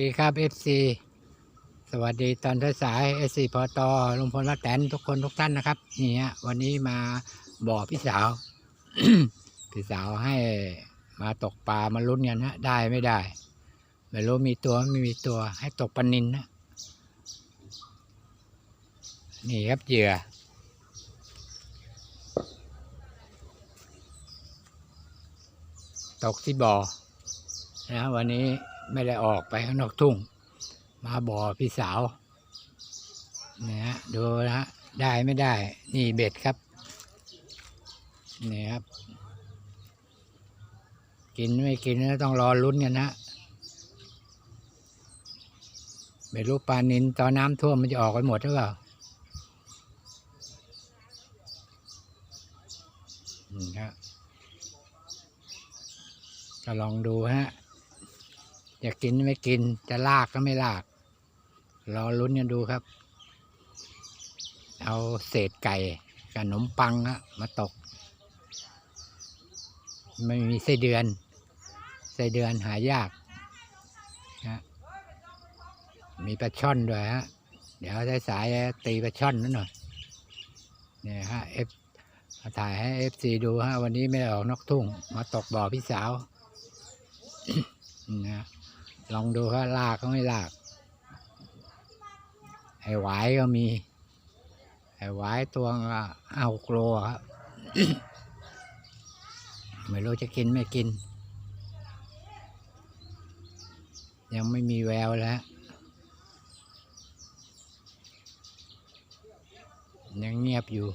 ดีครับเอฟซีสวัสดีตอนสายเอฟซีพอตอลุงพลวัแตนทุกคนทุกท่านนะครับ นี่ฮะวันนี้มาบอกพี่สาว พี่สาวให้มาตกปลามาลุ้นกันฮะ ได้ไม่ได้ ไม่รู้มีตัวไม่มีตัวให้ตกปลานินนะ นี่ครับเหยื่อตกที่บ่อนะวันนี้ ไม่ได้ออกไปข้างนอกทุ่ง มาบ่อพี่สาวเนี่ยฮะดูนะได้ไม่ได้ นี่เบ็ดครับ นี่ครับ กินไม่กินต้องรอลุ้นกันนะไม่รู้ปลานินตอนน้ำท่วมมันจะออกไปหมดหรือเปล่าอืมครับก็ลองดูฮะ จะกินไม่กิน จะลากก็ไม่ลาก รอลุ้นกันดูครับ เอาเศษไก่กับขนมปังอะมาตก ไม่มีไส้เดือน ไส้เดือนหายากนะมีปลาช่อนด้วยฮะ เดี๋ยวสายสายตีปลาช่อนนั่นหน่อย เนี่ยฮะเอฟถ่ายให้เอฟซีดูฮะ วันนี้ไม่ได้ออกนอกทุ่ง มาตกบ่อพี่สาวนะ ลองดูครับลากก็ไม่ลาก ไอ้หวายก็มี ไอ้หวายตัวเอาโกลครับ ไม่รู้จะกินไม่กิน ยังไม่มีแววแล้ว ยังเงียบอยู่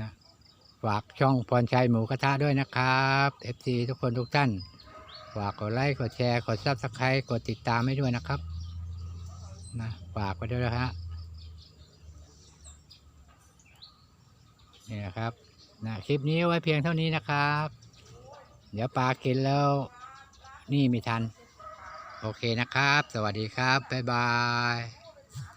นะ ฝากช่องพรชัยหมูกระทะด้วยนะครับ FC ทุกคนทุกท่าน ฝากกดไลค์กดแชร์กดซับสไครต์กดติดตามให้ด้วยนะครับนะฝากไปด้วยนะฮะนี่นะครับนะคลิปนี้ไว้เพียงเท่านี้นะครับ เดี๋ยวปลากินแล้วนี่ไม่ทัน โอเคนะครับ สวัสดีครับ บ๊ายบาย